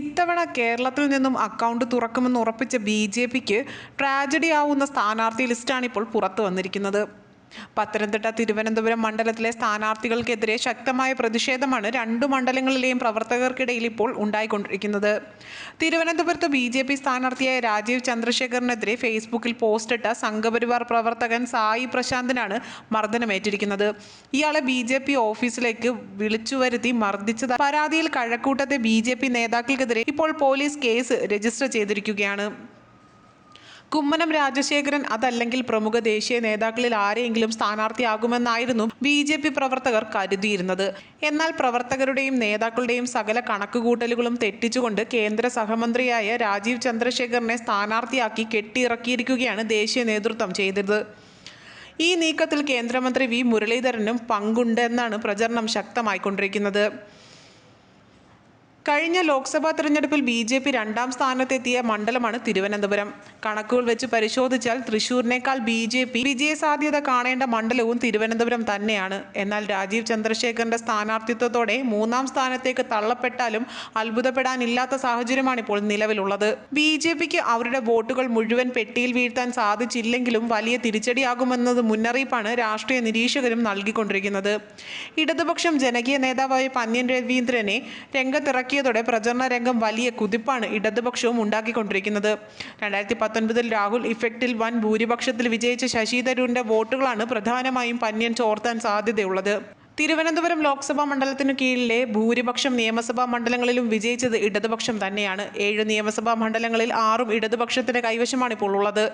ഇത്തവണ കേരളത്തിൽ നിന്നും അക്കൗണ്ട് തുറക്കുമെന്ന് ഉറപ്പിച്ച ബി ജെ പിക്ക് ട്രാജഡി ആവുന്ന സ്ഥാനാർത്ഥി ലിസ്റ്റാണ് ഇപ്പോൾ പുറത്തു വന്നിരിക്കുന്നത്. പത്തനംതിട്ട തിരുവനന്തപുരം മണ്ഡലത്തിലെ സ്ഥാനാർത്ഥികൾക്കെതിരെ ശക്തമായ പ്രതിഷേധമാണ് രണ്ടു മണ്ഡലങ്ങളിലെയും പ്രവർത്തകർക്കിടയിൽ ഇപ്പോൾ ഉണ്ടായിക്കൊണ്ടിരിക്കുന്നത്. തിരുവനന്തപുരത്ത് ബി ജെ പി സ്ഥാനാർത്ഥിയായ രാജീവ് ചന്ദ്രശേഖറിനെതിരെ ഫേസ്ബുക്കിൽ പോസ്റ്റിട്ട സംഘപരിവാർ പ്രവർത്തകൻ സായി പ്രശാന്തിനാണ് മർദ്ദനമേറ്റിരിക്കുന്നത്. ഇയാളെ ബി ജെ പി ഓഫീസിലേക്ക് വിളിച്ചുവരുത്തി മർദ്ദിച്ചത് പരാതിയിൽ കഴക്കൂട്ടത്തെ ബി ജെ പി നേതാക്കൾക്കെതിരെ ഇപ്പോൾ പോലീസ് കേസ് രജിസ്റ്റർ ചെയ്തിരിക്കുകയാണ്. കുമ്മനം രാജശേഖരൻ അതല്ലെങ്കിൽ പ്രമുഖ ദേശീയ നേതാക്കളിൽ ആരെയെങ്കിലും സ്ഥാനാർത്ഥിയാകുമെന്നായിരുന്നു ബി ജെ പി പ്രവർത്തകർ കരുതിയിരുന്നത്. എന്നാൽ പ്രവർത്തകരുടെയും നേതാക്കളുടെയും സകല കണക്കുകൂട്ടലുകളും തെറ്റിച്ചുകൊണ്ട് കേന്ദ്ര സഹമന്ത്രിയായ രാജീവ് ചന്ദ്രശേഖറിനെ സ്ഥാനാർത്ഥിയാക്കി കെട്ടിയിറക്കിയിരിക്കുകയാണ് ദേശീയ നേതൃത്വം ചെയ്തത്. ഈ നീക്കത്തിൽ കേന്ദ്രമന്ത്രി വി മുരളീധരനും പങ്കുണ്ടെന്നാണ് പ്രചരണം ശക്തമായിക്കൊണ്ടിരിക്കുന്നത്. കഴിഞ്ഞ ലോക്സഭാ തെരഞ്ഞെടുപ്പിൽ ബി ജെ പി രണ്ടാം സ്ഥാനത്തെത്തിയ മണ്ഡലമാണ് തിരുവനന്തപുരം. കണക്കുകൾ വെച്ച് പരിശോധിച്ചാൽ തൃശൂരിനേക്കാൾ ബി ജെ പി വിജയസാധ്യത കാണേണ്ട മണ്ഡലവും തിരുവനന്തപുരം തന്നെയാണ്. എന്നാൽ രാജീവ് ചന്ദ്രശേഖരന്റെ സ്ഥാനാർത്ഥിത്വത്തോടെ മൂന്നാം സ്ഥാനത്തേക്ക് തള്ളപ്പെട്ടാലും അത്ഭുതപ്പെടാനില്ലാത്ത സാഹചര്യമാണ് ഇപ്പോൾ നിലവിലുള്ളത്. ബി ജെ പിക്ക് അവരുടെ വോട്ടുകൾ മുഴുവൻ പെട്ടിയിൽ വീഴ്ത്താൻ സാധിച്ചില്ലെങ്കിലും വലിയ തിരിച്ചടിയാകുമെന്നത് മുന്നറിയിപ്പാണ് രാഷ്ട്രീയ നിരീക്ഷകരും നൽകിക്കൊണ്ടിരിക്കുന്നത്. ഇടതുപക്ഷം ജനകീയ നേതാവായ പന്ന്യൻ രവീന്ദ്രനെ രംഗത്തിറക്കിയതോടെ പ്രചരണ രംഗം വലിയ കുതിപ്പാണ് ഇടതുപക്ഷവും ഉണ്ടാക്കിക്കൊണ്ടിരിക്കുന്നത്. രണ്ടായിരത്തി പത്തൊൻപതിൽ രാഹുൽ ഇഫക്റ്റിൽ വൻ ഭൂരിപക്ഷത്തിൽ വിജയിച്ച ശശി തരൂരിന്റെ വോട്ടുകളാണ് പ്രധാനമായും പന്യൻ ചോർത്താൻ സാധ്യതയുള്ളത്. തിരുവനന്തപുരം ലോക്സഭാ മണ്ഡലത്തിനു കീഴിലെ ഭൂരിപക്ഷം നിയമസഭാ മണ്ഡലങ്ങളിലും വിജയിച്ചത് ഇടതുപക്ഷം തന്നെയാണ്. ഏഴ് നിയമസഭാ മണ്ഡലങ്ങളിൽ ആറും ഇടതുപക്ഷത്തിന്റെ കൈവശമാണ് ഇപ്പോൾ ഉള്ളത്.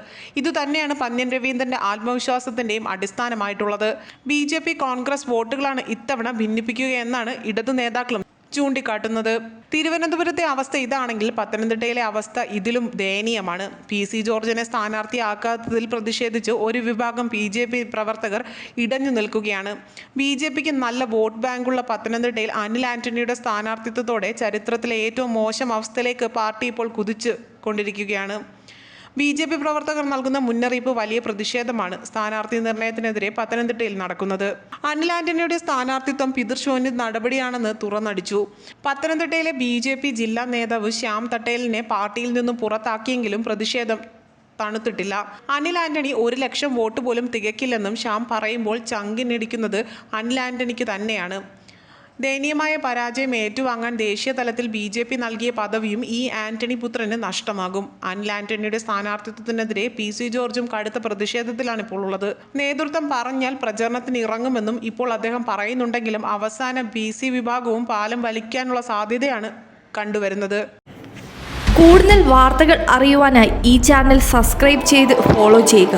ഇതുതന്നെയാണ് പന്യൻ രവീന്ദ്രന്റെ ആത്മവിശ്വാസത്തിന്റെയും അടിസ്ഥാനമായിട്ടുള്ളത്. ബി കോൺഗ്രസ് വോട്ടുകളാണ് ഇത്തവണ ഭിന്നിപ്പിക്കുകയെന്നാണ് ഇടതു നേതാക്കളും ചൂണ്ടിക്കാട്ടുന്നത്. തിരുവനന്തപുരത്തെ അവസ്ഥ ഇതാണെങ്കിൽ പത്തനംതിട്ടയിലെ അവസ്ഥ ഇതിലും ദയനീയമാണ്. പി സി ജോർജിനെ സ്ഥാനാർത്ഥിയാക്കാത്തതിൽ പ്രതിഷേധിച്ച് ഒരു വിഭാഗം ബി ജെ പി പ്രവർത്തകർ ഇടഞ്ഞു നിൽക്കുകയാണ്. ബി ജെ പിക്ക് നല്ല വോട്ട് ബാങ്കുള്ള പത്തനംതിട്ടയിൽ അനിൽ ആന്റണിയുടെ സ്ഥാനാർത്ഥിത്വത്തോടെ ചരിത്രത്തിലെ ഏറ്റവും മോശം അവസ്ഥയിലേക്ക് പാർട്ടി ഇപ്പോൾ കുതിച്ചു കൊണ്ടിരിക്കുകയാണ് ബി ജെ പി പ്രവർത്തകർ നൽകുന്ന മുന്നറിയിപ്പ് വലിയ പ്രതിഷേധമാണ് സ്ഥാനാർത്ഥി നിർണയത്തിനെതിരെ പത്തനംതിട്ടയിൽ നടക്കുന്നത്. അനിൽ ആന്റണിയുടെ സ്ഥാനാർത്ഥിത്വം പിതൃശോന് നടപടിയാണെന്ന് തുറന്നടിച്ചു. പത്തനംതിട്ടയിലെ ബി ജെ പി ജില്ലാ നേതാവ് ശ്യാം തട്ടേലിനെ പാർട്ടിയിൽ നിന്നും പുറത്താക്കിയെങ്കിലും പ്രതിഷേധം തണുത്തിട്ടില്ല. അനിൽ ആന്റണി ഒരു ലക്ഷം വോട്ട് പോലും തികക്കില്ലെന്നും ശ്യാം പറയുമ്പോൾ ചങ്കിനിടിക്കുന്നത് അനിൽ ആന്റണിക്ക് തന്നെയാണ്. ദയനീയമായ പരാജയം ഏറ്റുവാങ്ങാൻ ദേശീയ തലത്തിൽ ബി ജെ പി നൽകിയ പദവിയും ഇ ആന്റണി പുത്രന് നഷ്ടമാകും. അനിൽ ആന്റണിയുടെ സ്ഥാനാർത്ഥിത്വത്തിനെതിരെ പി സി ജോർജും കടുത്ത പ്രതിഷേധത്തിലാണ് ഇപ്പോൾ ഉള്ളത്. നേതൃത്വം പറഞ്ഞാൽ പ്രചരണത്തിന് ഇറങ്ങുമെന്നും ഇപ്പോൾ അദ്ദേഹം പറയുന്നുണ്ടെങ്കിലും അവസാന ബി സി വിഭാഗവും പാലം വലിക്കാനുള്ള സാധ്യതയാണ് കണ്ടുവരുന്നത്. കൂടുതൽ വാർത്തകൾ അറിയുവാനായി ഈ ചാനൽ സബ്സ്ക്രൈബ് ചെയ്ത് ഫോളോ ചെയ്യുക.